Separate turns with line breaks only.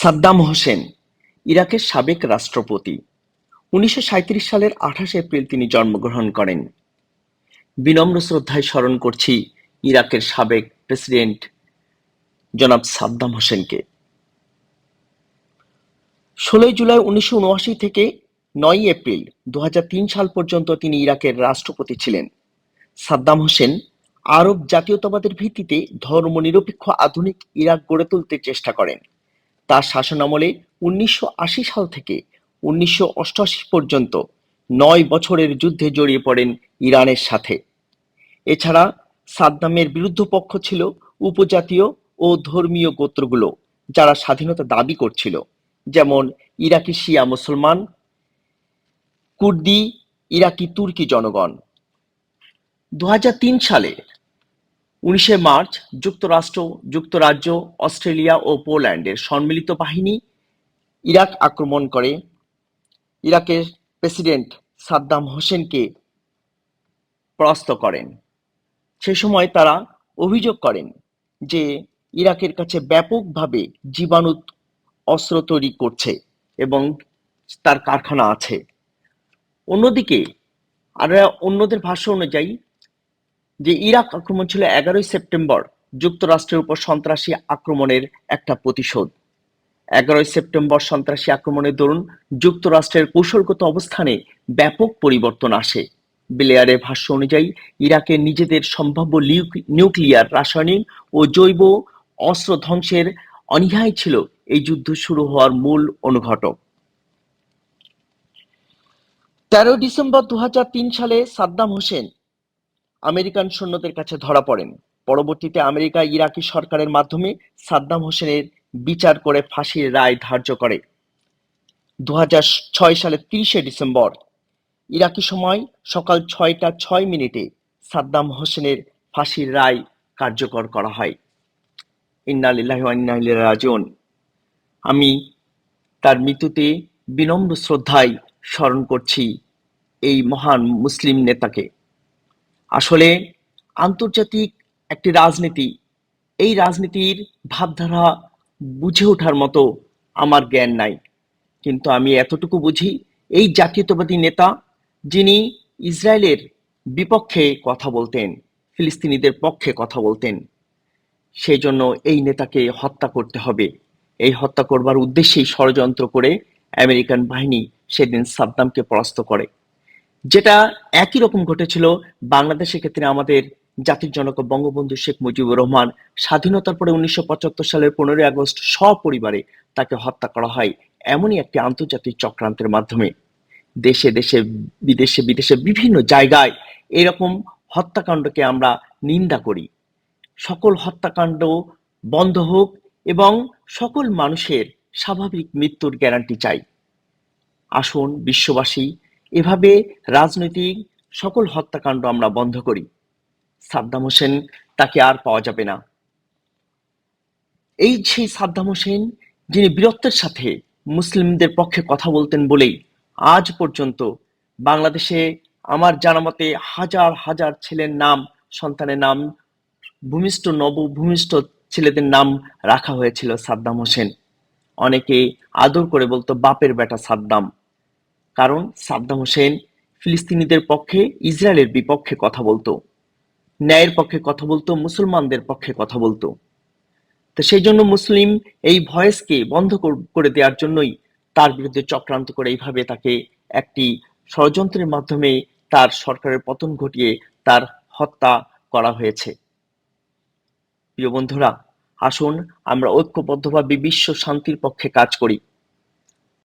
সাদ্দাম হোসেন, ইরাকের সাবেক রাষ্ট্রপতি। উনিশশো সাঁইত্রিশ সালের আঠাশে এপ্রিল তিনি জন্মগ্রহণ করেন। বিনম্র শ্রদ্ধায় স্মরণ করছি ইরাকের সাবেক প্রেসিডেন্ট জনাব সাদ্দাম হোসেনকে। ষোলোই জুলাই উনিশশো উনআশি থেকে নয় এপ্রিল দু হাজার তিন সাল পর্যন্ত তিনি ইরাকের রাষ্ট্রপতি ছিলেন। সাদ্দাম হোসেন আরব জাতীয়তাবাদের ভিত্তিতে ধর্মনিরপেক্ষ আধুনিক ইরাক গড়ে তুলতে চেষ্টা করেন। তার শাসনামলে উনিশশো আশি সাল থেকে উনিশশো অষ্টআশি পর্যন্ত নয় বছরের যুদ্ধে জড়িয়ে পড়েন ইরানের সাথে। এছাড়া সাদ্দামের বিরুদ্ধ পক্ষ ছিল উপজাতীয় ও ধর্মীয় গোত্রগুলো যারা স্বাধীনতা দাবি করছিল, যেমন ইরাকি শিয়া মুসলমান, কুর্দি, ইরাকি তুর্কি জনগণ। দু হাজার তিন সালে উনিশে মার্চ যুক্তরাষ্ট্র, যুক্তরাজ্য, অস্ট্রেলিয়া ও পোল্যান্ডের সম্মিলিত বাহিনী ইরাক আক্রমণ করে। ইরাকের প্রেসিডেন্ট সাদ্দাম হোসেনকে পরাস্ত করেন। সে সময় তারা অভিযোগ করেন যে ইরাকের কাছে ব্যাপকভাবে জীবাণু অস্ত্র তৈরি করছে এবং তার কারখানা আছে। অন্যদিকে আর অন্যদের ভাষ্য অনুযায়ী যে ইরাক আক্রমণ ছিল এগারোই সেপ্টেম্বর, যুক্তরাষ্ট্রের উপর সন্ত্রাসী আক্রমণের একটা প্রতিশোধ। এগারোই সেপ্টেম্বর সন্ত্রাসী আক্রমণের দরুন যুক্তরাষ্ট্রের কৌশলগত অবস্থানে ব্যাপক পরিবর্তন আসে। ব্লেয়ারের ভাষ্য অনুযায়ী ইরাকের নিজেদের সম্ভাব্য নিউক্লিয়ার, রাসায়নিক ও জৈব অস্ত্র ধ্বংসের অনীহাই ছিল এই যুদ্ধ শুরু হওয়ার মূল অনুঘটক। তেরো ডিসেম্বর দু হাজার তিন সালে সাদ্দাম হোসেন আমেরিকান সৈন্যদের কাছে ধরা পড়েন। পরবর্তীতে আমেরিকা ইরাকি সরকারের মাধ্যমে সাদ্দাম হোসেনের বিচার করে ফাঁসির রায় ধার্য করে। দু সালের তিরিশে ডিসেম্বর, ইরাকি সময় সকাল ছয়টা ছয় মিনিটে সাদ্দাম হোসেনের ফাঁসির রায় কার্যকর করা হয়। রাজন আমি তার মৃত্যুতে বিনম্র শ্রদ্ধায় স্মরণ করছি এই মহান মুসলিম নেতাকে। আসলে আন্তর্জাতিক একটি রাজনীতি, এই রাজনীতির ভাবধারা বুঝে ওঠার মতো আমার জ্ঞান নাই। কিন্তু আমি এতটুকু বুঝি, এই জাতীয়তাবাদী নেতা যিনি ইসরায়েলের বিপক্ষে কথা বলতেন, ফিলিস্তিনিদের পক্ষে কথা বলতেন সেই জন্য এই নেতাকে হত্যা করতে হবে। এই হত্যা করবার উদ্দেশ্যেই ষড়যন্ত্র করে আমেরিকান বাহিনী সেদিন সাদ্দামকে পরাস্ত করে। যেটা একই রকম ঘটেছিল বাংলাদেশের ক্ষেত্রে আমাদের জাতির জনক বঙ্গবন্ধু শেখ মুজিবুর রহমান স্বাধীনতার পরে উনিশশো পঁচাত্তর সালের পনেরোই আগস্ট সপরিবারে তাকে হত্যা করা হয় এমনই একটি আন্তর্জাতিক চক্রান্তের মাধ্যমে। দেশে দেশে, বিদেশে বিদেশে বিভিন্ন জায়গায় এরকম হত্যাকাণ্ডকে আমরা নিন্দা করি। সকল হত্যাকাণ্ড বন্ধ হোক এবং সকল মানুষের স্বাভাবিক মৃত্যুর গ্যারান্টি চাই। আসুন বিশ্ববাসী এভাবে রাজনৈতিক সকল হত্যাকাণ্ড আমরা বন্ধ করি। সাদ্দাম হোসেন তাকে আর পাওয়া যাবে না। এই সেই সাদ্দাম হোসেন, যিনি বীরত্বের সাথে মুসলিমদের পক্ষে কথা বলতেন বলেই আজ পর্যন্ত বাংলাদেশে আমার জানা মতে হাজার হাজার ছেলের নাম, সন্তানের নাম, ভূমিষ্ঠ, নবভূমিষ্ঠ ছেলেদের নাম রাখা হয়েছিল সাদ্দাম হোসেন। অনেকে আদর করে বলতো, বাপের বেটা সাদ্দাম। কারণ সাদ্দাম হোসেন ফিলিস্তিনিদের পক্ষে, ইসরায়েলের বিপক্ষে কথা বলতো। ন্যায়ের পক্ষে কথা বলতো, মুসলমানদের পক্ষে কথা বলতো। তো সেই জন্য মুসলিম এই ভয়েসকে বন্ধ করে দেওয়ার জন্যই তার বিরুদ্ধে চক্রান্ত করে এইভাবে তাকে একটি ষড়যন্ত্রের মাধ্যমে তার সরকারের পতন ঘটিয়ে তার হত্যা করা হয়েছে। প্রিয় বন্ধুরা, আসুন আমরা ঐক্যবদ্ধভাবে বিশ্ব শান্তির পক্ষে কাজ করি।